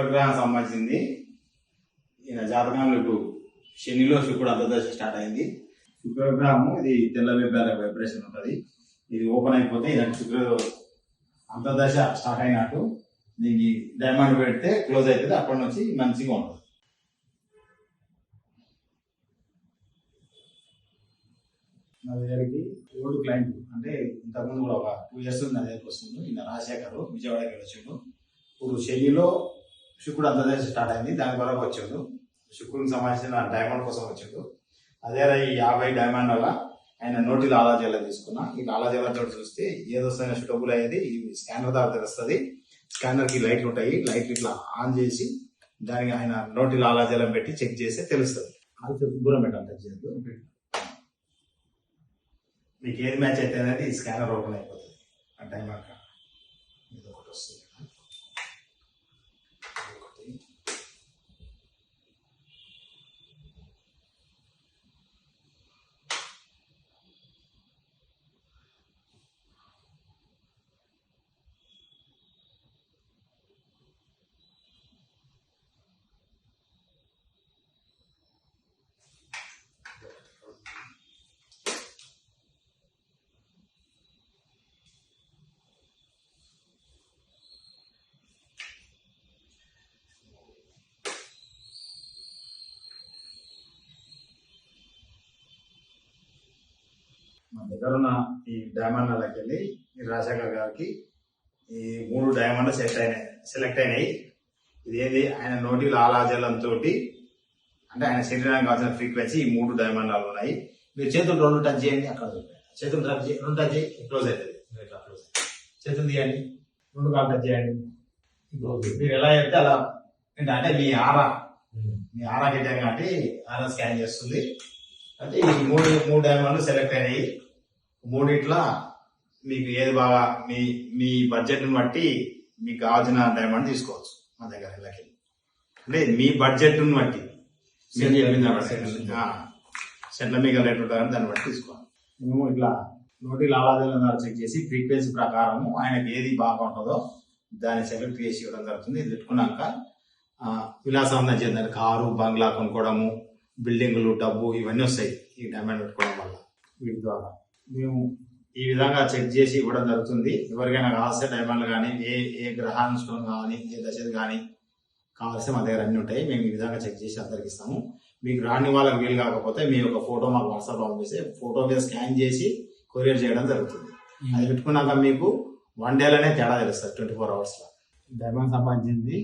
శుక్రగ్రహం సంబంధించింది. ఈయన జాతకంలో ఇప్పుడు శనిలో శుక్రుడు అంతర్దశ స్టార్ట్ అయింది. శుక్రగ్రహము ఇది తెల్ల వెబ్బాల వైబ్రేషన్ ఉంటుంది. ఇది ఓపెన్ అయిపోతే ఇలాంటి శుక్ర అంతర్దశ స్టార్ట్ అయినట్టు దీనికి డైమండ్ పెడితే క్లోజ్ అవుతుంది అప్పటి నుంచి మంచిగా ఉంటుంది. నా దగ్గరికి ఓల్డ్ క్లయింట్ అంటే ఇంతకుముందు కూడా ఒక టూ ఇయర్స్ నా దగ్గరికి వస్తుంది ఈయన రాజశేఖర్ విజయవాడకి వచ్చిండు ఇప్పుడు శనిలో శుక్రుడు అంతర్దశ స్టార్ట్ అయింది. దాని కొరకు వచ్చాడు. శుక్రుడికి సంబంధించిన డైమండ్ కోసం వచ్చాడు. అదే ఈ యాభై డైమండ్ వల్ల ఆయన నోటి లాలాజీల తీసుకున్నా. ఈ లాలాజీలతో చూస్తే ఏదొస్తున్న షూటబుల్ అయ్యేది. ఈ స్కానర్ ద్వారా తెలుస్తుంది. స్కానర్కి లైట్లు ఉంటాయి. లైట్లు ఇట్లా ఆన్ చేసి దానికి ఆయన నోటి లాలాజలం పెట్టి చెక్ చేస్తే తెలుస్తుంది. అది దూరం పెట్టాలి. మీకు ఏది మ్యాచ్ అయితే అనేది ఈ స్కానర్ ఓపెన్ అయిపోతుంది. ఆ టైం అక్కడ ఇది ఒకటి వస్తుంది. మన దగ్గర ఉన్న ఈ డైమండ్లకి వెళ్ళి ఈ రాజశేఖర్ గారికి ఈ మూడు డైమండ్లు సెట్ అయినాయి. సెలెక్ట్ అయినాయి. ఇది ఏది? ఆయన నోటి లాలాజలంతో అంటే ఆయన శరీరానికి కావాల్సిన ఫ్రీక్వెన్సీ ఈ మూడు డైమండ్లు ఉన్నాయి. మీరు చేతులు రెండు టచ్ చేయండి అక్కడ చేతులు టచ్ చేయండి రెండు టచ్ చేయి క్లోజ్ అవుతుంది ఇట్లా క్లోజ్ చేతులు తీయండి రెండు కాలు టచ్ చేయండి. మీరు ఎలా చెప్తే అలా. ఏంటంటే అంటే మీ ఆరా మీ ఆరా గిట్టాం కాబట్టి ఆరా స్కాన్ చేస్తుంది. అంటే ఈ మూడు మూడు డైమండ్లు సెలెక్ట్ అయినాయి. మూడిట్లా మీకు ఏది బాగా మీ మీ బడ్జెట్ని బట్టి మీకు కావాల్సిన డైమండ్ తీసుకోవచ్చు మా దగ్గర ఇళ్ళకి. అంటే మీ బడ్జెట్ని బట్టి. చెప్పిన సెంట్ల మీకు రేట్ ఉంటుందని దాన్ని బట్టి తీసుకోవాలి. మేము ఇట్లా నోటి లావాదేవీల చెక్ చేసి ఫ్రీక్వెన్సీ ప్రకారము ఆయనకి ఏది బాగుంటుందో దాన్ని సెలెక్ట్ చేసి ఇవ్వడం జరుగుతుంది. ఇది పెట్టుకున్నాక విలాసం చెందారు కారు బంగ్లా కొనుక్కోవడము బిల్డింగులు డబ్బు ఇవన్నీ వస్తాయి ఈ డైమండ్ పెట్టుకోవడం వల్ల. వీటి ద్వారా. మేము ఈ విధంగా చెక్ చేసి ఇవ్వడం జరుగుతుంది. ఎవరికైనా కావాల్సిన డైమండ్లు కానీ ఏ ఏ గ్రహాన్ స్టోన్ కానీ ఏ దశది కానీ కావాల్సిన మా దగ్గర అన్ని ఉంటాయి. మేము ఈ విధంగా చెక్ చేసి అందరికి ఇస్తాము. మీకు రాని వాళ్ళకి వీలు కాకపోతే మీ యొక్క ఫోటో మాకు వాట్సాప్ పంపిస్తే ఫోటో మీద స్కాన్ చేసి కొరియర్ చేయడం జరుగుతుంది. అది పెట్టుకున్నాక మీకు వన్ డేలోనే తేడా తెలుస్తుంది ట్వంటీ ఫోర్ అవర్స్లో. డైమండ్ సంబంధించింది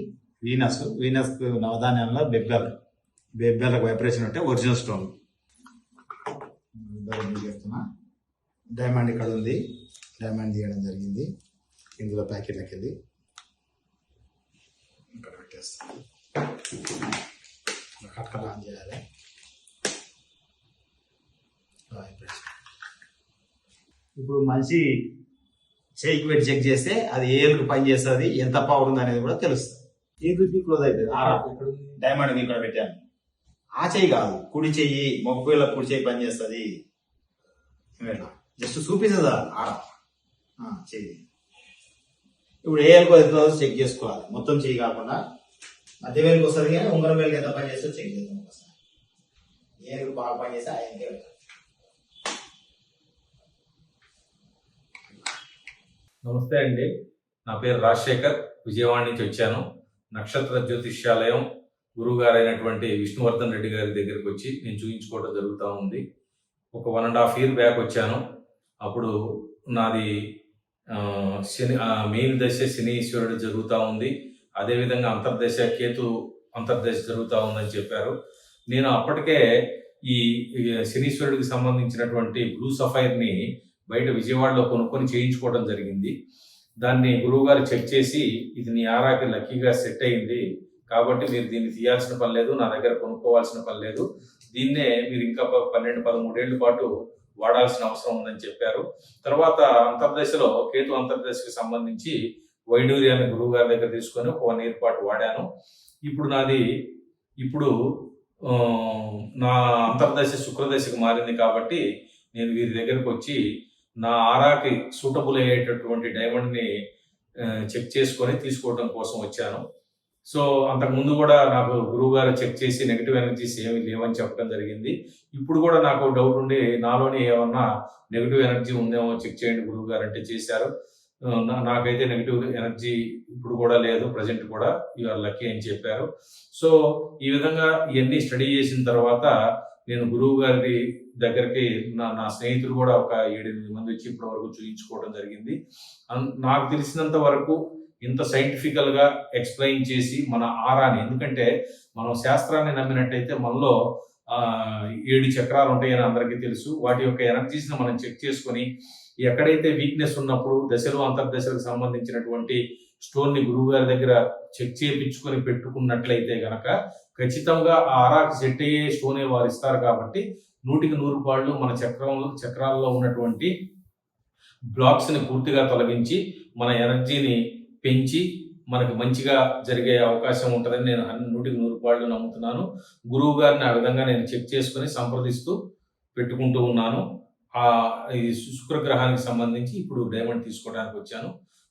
వీనస్ వీనస్ నవధాన్యంలో బెబ్బెల్ బెబ్బెల్లకు వైబ్రేషన్ ఉంటే ఒరిజినల్ స్టోన్. చెప్తున్నా? డైమండ్ ఇక్కడ ఉంది. డైమండ్ తీయడం జరిగింది. ఇందులో ప్యాకెట్లకి వెళ్ళి ఇక్కడ పెట్టేస్తాను. ఆన్ చేయాలి. ఇప్పుడు మనిషి చేయికి పెట్టి చెక్ చేస్తే అది ఏ ఏళ్ళకి పని చేస్తుంది ఎంత పవర్ ఉంది అనేది కూడా తెలుస్తుంది. ఏ దుడ్డి క్లోజ్ అవుతుంది డైమండ్ ఇక్కడ పెట్టాను. ఆ చెయ్యి కాదు కుడి చెయ్యి మొక్కుల కుడి చెయ్యి పని చేస్తుంది. జస్ట్ చూపిస్తుందా ఆరా చెయ్యి. ఇప్పుడు ఏ ఏళ్ళకి వస్తుందో చెక్ చేసుకోవాలి. మొత్తం చెయ్యి కాకుండా. మధ్య వేలుకి వస్తుంది కానీ ఉంగరం వేలుకి ఎంత పని చేస్తే చెక్ చేద్దాం ఒకసారి. ఏ ఏళ్ళకి బాగా పని చేస్తే ఆ ఏళ్ళకే నమస్తే అండి. నా పేరు రాజశేఖర్. విజయవాడ నుంచి వచ్చాను. నక్షత్ర జ్యోతిష్యాలయం గురువు గారైనటువంటి విష్ణువర్ధన్ రెడ్డి గారి దగ్గరికి వచ్చి నేను చూపించుకోవడం జరుగుతూ ఉంది. ఒక one and half year back వచ్చాను. అప్పుడు నాది శని మెయిన్ దశ శనీశ్వరుడు జరుగుతూ ఉంది. అదేవిధంగా అంతర్దశ కేతు అంతర్దశ జరుగుతూ ఉందని చెప్పారు. నేను అప్పటికే ఈ శనీశ్వరుడికి సంబంధించినటువంటి బ్లూ సఫైర్ని బయట విజయవాడలో కొనుక్కొని చేయించుకోవడం జరిగింది. దాన్ని గురువుగారు చెక్ చేసి ఇది నీ ఆరాకి లక్కీగా సెట్ అయింది. కాబట్టి మీరు దీన్ని తీయాల్సిన పని లేదు. నా దగ్గర కొనుక్కోవాల్సిన పని లేదు. దీన్నే మీరు ఇంకా పన్నెండు పదమూడేళ్ళ పాటు వాడాల్సిన అవసరం ఉందని చెప్పారు. తర్వాత అంతర్దశలో కేతు అంతర్దశకి సంబంధించి వైడూర్యాన్ని గురువు గారి దగ్గర తీసుకొని ఒక వన్ ఇయర్ పాటు వాడాను. ఇప్పుడు నాది ఇప్పుడు నా అంతర్దశ శుక్రదశకు మారింది కాబట్టి నేను వీరి దగ్గరకు వచ్చి నా ఆరాకి సూటబుల్ అయ్యేటటువంటి డైమండ్ని చెక్ చేసుకొని తీసుకోవడం కోసం వచ్చాను. సో అంతకు ముందు కూడా నాకు గురువు గారు చెక్ చేసి నెగిటివ్ ఎనర్జీస్ ఏమి లేవని చెప్పడం జరిగింది. ఇప్పుడు కూడా నాకు డౌట్ ఉండి నాలోనే ఏమన్నా నెగిటివ్ ఎనర్జీ ఉందేమో చెక్ చేయండి గురువు గారు అంటే చేశారు. నాకైతే నెగిటివ్ ఎనర్జీ ఇప్పుడు కూడా లేదు ప్రజెంట్ కూడా ఆర్ లక్కీ అని చెప్పారు. సో ఈ విధంగా ఇవన్నీ స్టడీ చేసిన తర్వాత నేను గురువు గారి దగ్గరికి నా నా స్నేహితులు కూడా ఒక ఏడెనిమిది మంది వచ్చి ఇప్పటి వరకు చూయించుకోవడం జరిగింది. అన్- నాకు తెలిసినంత వరకు ఇంత సైంటిఫికల్గా ఎక్స్ప్లెయిన్ చేసి మన ఆరాని ఎందుకంటే మనం శాస్త్రాన్ని నమ్మినట్టయితే మనలో ఏడు చక్రాలు ఉంటాయని అందరికీ తెలుసు. వాటి యొక్క ఎనర్జీస్ని మనం చెక్ చేసుకొని ఎక్కడైతే వీక్నెస్ ఉన్నప్పుడు దశలు అంతర్దశలకు సంబంధించినటువంటి స్టోన్ని గురువు గారి దగ్గర చెక్ చేయించుకొని పెట్టుకున్నట్లయితే గనక ఖచ్చితంగా ఆ ఆరాకు సెట్ అయ్యే స్టోనే వారు ఇస్తారు కాబట్టి నూటికి నూరు పాళ్ళు మన చక్రంలో చక్రాల్లో ఉన్నటువంటి బ్లాక్స్ని పూర్తిగా తొలగించి మన ఎనర్జీని పెంచి మనకు మంచిగా జరిగే అవకాశం ఉంటుందని నేను అన్ని నూటికి నూరు పాళ్ళు నమ్ముతున్నాను. గురువు గారిని ఆ విధంగా నేను చెక్ చేసుకొని సంప్రదిస్తూ పెట్టుకుంటూ ఉన్నాను. ఆ ఈ శుక్రగ్రహానికి సంబంధించి ఇప్పుడు డైమండ్ తీసుకోవడానికి వచ్చాను.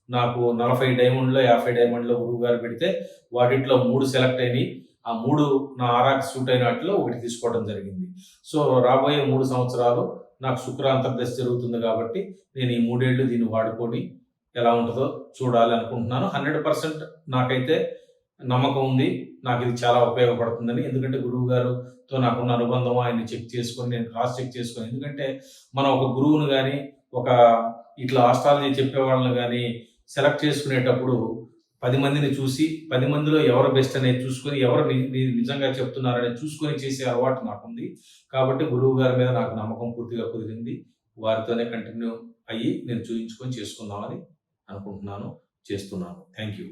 నాకు నలభై డైమండ్లో యాభై డైమండ్లో గురువు గారు పెడితే వాటిట్లో మూడు సెలెక్ట్ అయినాయి. ఆ మూడు నా ఆరాకి సూట్ అయిన వాటిలో ఒకటి తీసుకోవడం జరిగింది. సో రాబోయే మూడు సంవత్సరాలు నాకు శుక్ర అంతర్దశ జరుగుతుంది కాబట్టి నేను ఈ మూడేళ్ళు దీన్ని వాడుకొని ఎలా ఉంటుందో చూడాలి అనుకుంటున్నాను. హండ్రెడ్ పర్సెంట్ నాకైతే నమ్మకం ఉంది. నాకు ఇది చాలా ఉపయోగపడుతుందని. ఎందుకంటే గురువు గారుతో నాకున్న అనుబంధం ఆయన్ని చెక్ చేసుకొని నేను క్రాస్ చెక్ చేసుకొని ఎందుకంటే మనం ఒక గురువును కానీ ఒక ఇట్లా ఆస్ట్రాలజీ చెప్పే వాళ్ళని కానీ సెలెక్ట్ చేసుకునేటప్పుడు పది మందిని చూసి పది మందిలో ఎవరు బెస్ట్ అనేది చూసుకొని ఎవరు నిజంగా చెప్తున్నారని చూసుకొని చేసే అలవాటు నాకుంది. కాబట్టి గురువు గారి మీద నాకు నమ్మకం పూర్తిగా కుదిరింది. వారితోనే కంటిన్యూ అయ్యి నేను చూపించుకొని చేసుకుందామని అనుకుంటున్నాను చేస్తున్నాను. Thank you